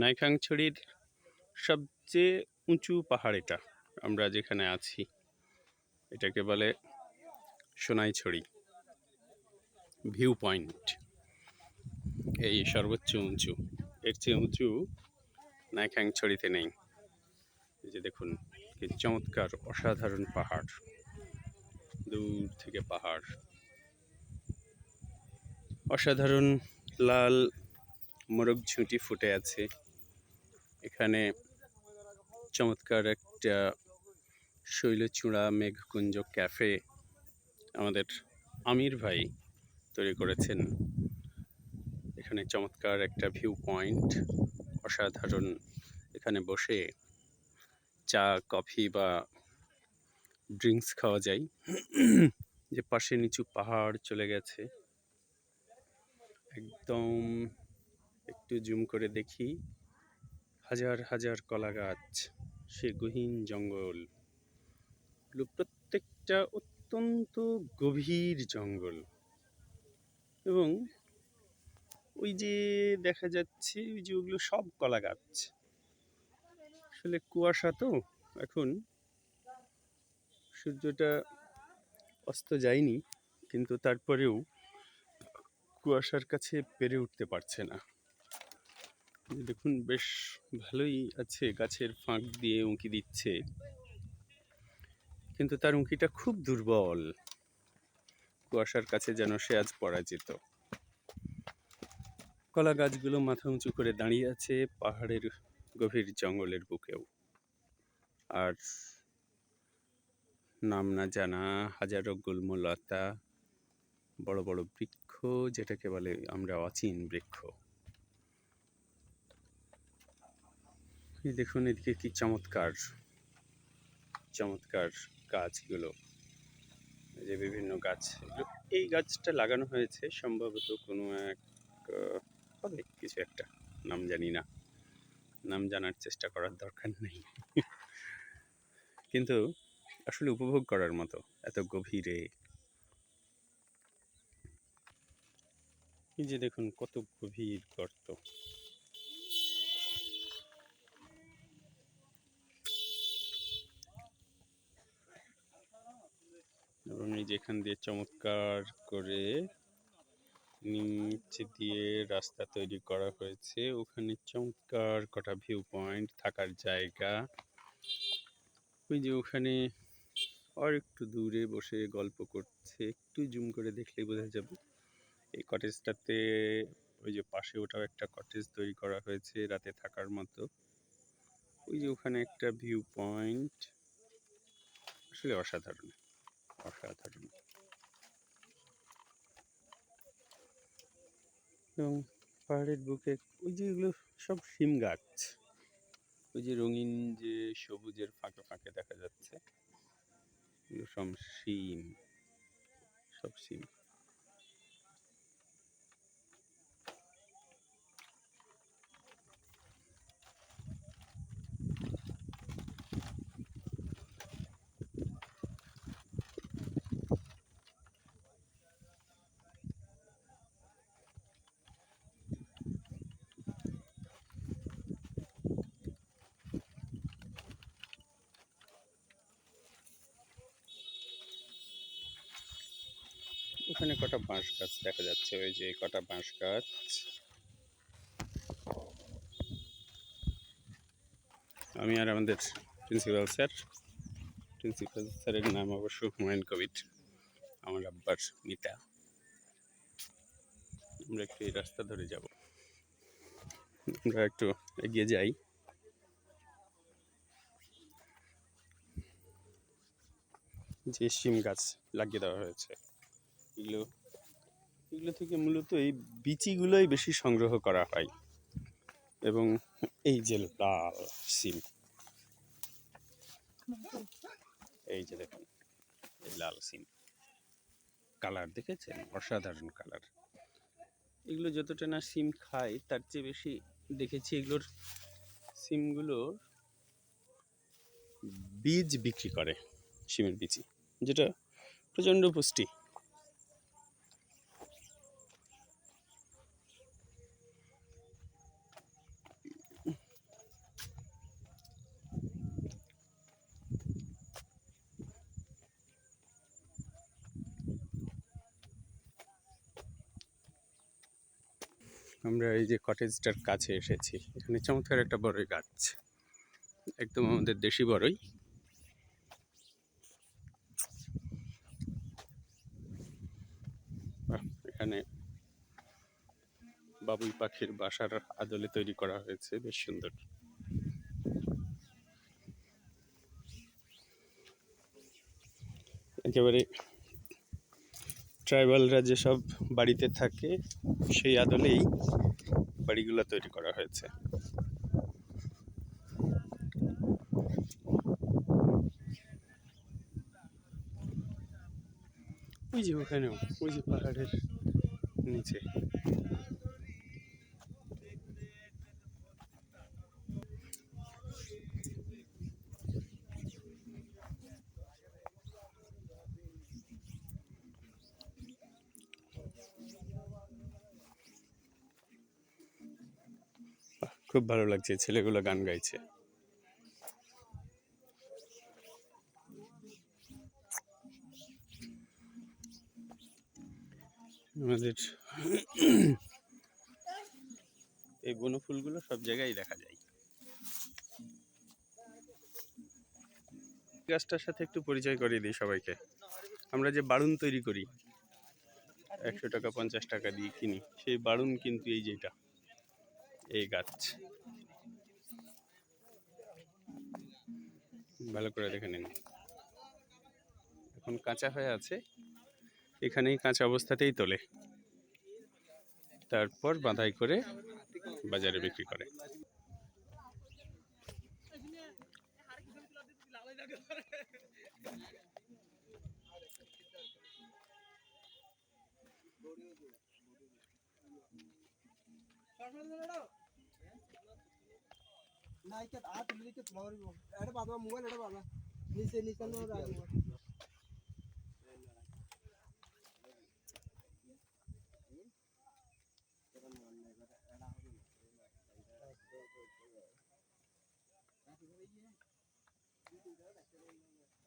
নাইখাংছড়ির সবচেয়ে উঁচু পাহাড় এটা, আমরা যেখানে আছি। এটাকে বলে সোনাইছড়ি ভিউ পয়েন্ট এই সর্বোচ্চ উঁচু। এর চেয়ে উঁচু নাইখাংছড়িতে নেই। এই যে দেখুন, কি চমৎকার, অসাধারণ পাহাড়। দূর থেকে পাহাড়। অসাধারণ লাল মোরগ ঝুঁটি ফুটে আছে। এখানে চমৎকার একটা শৈলচূড়া মেঘকুঞ্জ ক্যাফে আমাদের আমির ভাই তৈরি করেছেন। এখানে চমৎকার একটা ভিউ পয়েন্ট, অসাধারণ। এখানে বসে চা, কফি বা ড্রিঙ্কস খাওয়া যায়। যে পাশে নিচু পাহাড় চলে গেছে। একদম একটু জুম করে দেখি। হাজার হাজার কলা গাছ সে গহীন জঙ্গল। প্রত্যেকটা অত্যন্ত গভীর জঙ্গল। এবং ওই যে দেখা যাচ্ছে, ওই যে ওগুলো সব কলা গাছ আসলে কুয়াশা তো, এখন সূর্যটা অস্ত যায়নি, কিন্তু তারপরেও কুয়াশার কাছে পেরে উঠতে পারছে না। দেখুন, বেশ ভালোই আছে গাছের ফাঁক দিয়ে উঁকি দিচ্ছে। কিন্তু তার উঁকিটা খুব দুর্বল। কুয়াশার কাছে যেন সে আজ পরাজিত। কলা গাছগুলো মাথা উঁচু করে দাঁড়িয়ে আছে পাহাড়ের গভীর জঙ্গলের বুকেও। আর নাম না জানা হাজারো গুল্মলতা, বড় বড় বৃক্ষ, যেটাকে বলে আমরা অচিন বৃক্ষ। এই দেখুন এদিকে কি চমৎকার চমৎকার গাছগুলো। যে বিভিন্ন গাছ এই গাছটা লাগানো হয়েছে সম্ভবত কোনো এক হবে কিছু একটা, নাম জানি না। নাম জানার চেষ্টা করার দরকার নেই। কিন্তু আসলে উপভোগ করার মতো, এত গভীরে। এই যে দেখুন কত গভীর গর্ত। এবং এই যেখান দিয়ে চমৎকার করে নিচে দিয়ে রাস্তা তৈরি করা হয়েছে। ওখানে চমৎকার কটা ভিউ পয়েন্ট থাকার জায়গা। ওই যে ওখানে আর একটু দূরে বসে গল্প করছে। একটু জুম করে দেখলেই বোঝা যাবে। এই কটেজটাতে ওই যে পাশে ওটাও একটা কটেজ তৈরি করা হয়েছে রাতে থাকার মতো। ওই যে ওখানে একটা ভিউ পয়েন্ট আসলে অসাধারণ। অসাধারণ এবং পাহাড়ের বুকে ওই যে এগুলো সব শিম গাছ। ওই যে রঙিন যে সবুজের ফাঁকে ফাঁকে দেখা যাচ্ছে, এগুলো সব শিম সব শিম। ওখানে কটা বাঁশ গাছ দেখা যাচ্ছে, ওই যে কটা বাঁশ গাছ। আমি আর আমাদের প্রিন্সিপাল স্যার প্রিন্সিপাল স্যারের নাম অবশ্য হুমায়ুন কবির, আমার আব্বার মিতা আমরা একটু এই রাস্তা ধরে যাব। আমরা একটু এগিয়ে যাই। যে শিম গাছ লাগিয়ে দেওয়া হয়েছে। এগুলো এগুলো থেকে মূলত এই বিচিগুলোই বেশি সংগ্রহ করা হয়। এবং এই যে লাল সিম। এই যে দেখুন, এই লাল সিম। কালার দেখেছেন? অসাধারণ কালার। এগুলো যতটা না সিম খায়, তার চেয়ে বেশি দেখেছি এগুলোর সিমগুলোর বীজ বিক্রি করে, সিমের বীজই যেটা প্রচণ্ড পুষ্টি। আমরা এই যে কটেজটার কাছে এসেছি, এখানে চমৎকার একটা বড়ই গাছ, একদম আমাদের দেশি বড়ই। এখানে বাবুই পাখির বাসার আদলে তৈরি করা হয়েছে, বেশ সুন্দর। একেবারে ট্রাইবালরা যেসব বাড়িতে থাকে, সেই আদলেই বাড়িগুলো তৈরি করা হয়েছে। ওই যে ওখানেও, ওই যে পাহাড়ের নিচে। খুব ভালো লাগছে, ছেলেগুলো গান গাইছে। আমাদের এই বনফুলগুলো সব জায়গায় দেখা যায়। গাছটার সাথে একটু পরিচয় করিয়ে দিই সবাইকে। আমরা যে বাড়ুন তৈরি করি, একশো টাকা, পঞ্চাশ টাকা দিয়ে কিনি, সেই বাড়ুন কিন্তু এই যেটা এই গাছ। ভালো করে দেখে নিন। এখন কাঁচা হয়ে আছে। এখানেই কাঁচা অবস্থাতেই তোলে। তারপর বাঁধাই করে বাজারে বিক্রি করে। নাই কে আ তুমি কে তুলা পারিব এটা